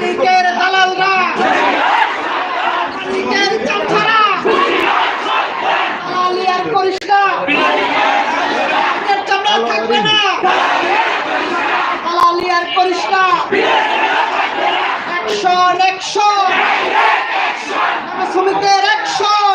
মালিকের দালালরা। মালিকের চামছারা দালালি আর পরিষ্কার। না চামড়া থাকবে না। দালালি আর করিস না একশন শ্রমিকের একশন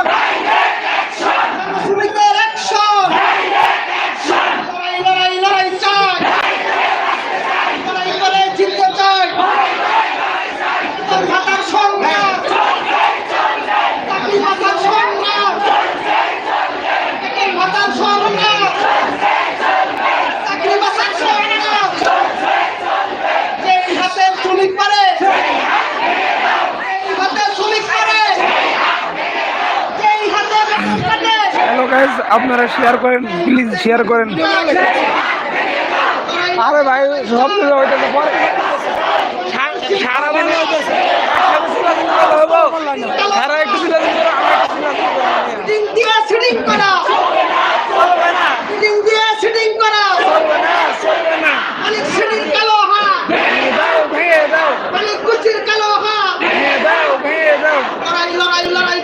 আপনারা শেয়ার করেন প্লিজ শেয়ার করেন। আরে ভাই সব করা করা। দাও দাও। দাও লড়াই লড়াই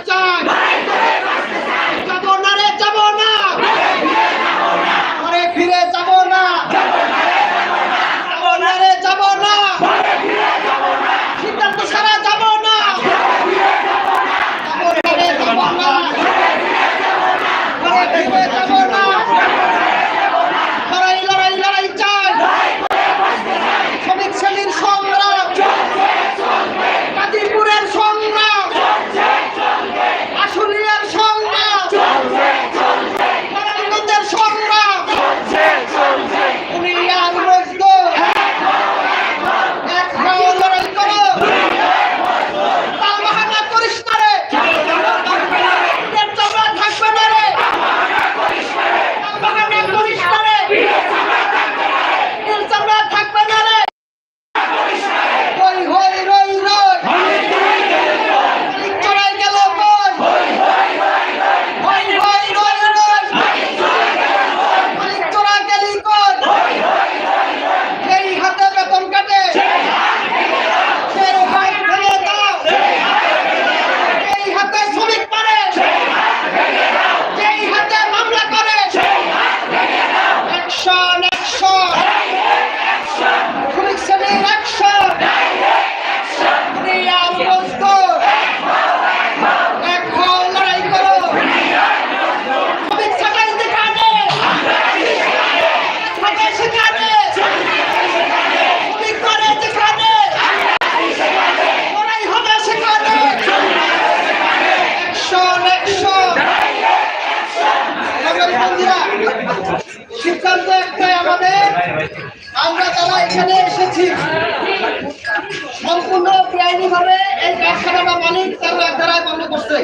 সম্পূর্ণ বেআইনি ভাবে এই কারখানাটা মালিক তারা এক ধারায় বন্ধ করছে।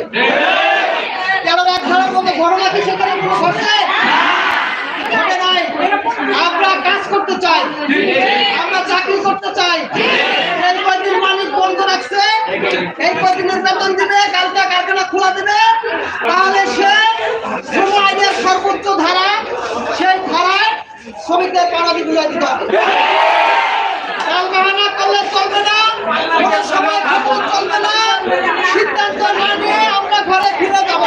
তারা এক ধারার মতো ঘটনা কি সেখানে কোনো ঘটছে আমরা কাজ করতে চাই। আমরা চাকরি করতে চাই। এই কয়দিন মালিক বন্ধ রাখছে। এই কয়দিনের বেতন দিবে, কালকে কারখানা খোলা দিবে। তাহলে সে শ্রম আইনের সর্বোচ্চ ধারা, সেই ধারায় শ্রমিকদের পাড়াবি বুঝাই দিতে হবে। চলবে না পৌরসভায় আদালত চলবে না। সিদ্ধান্ত না নিয়ে আমরা ঘরে ফিরে যাব।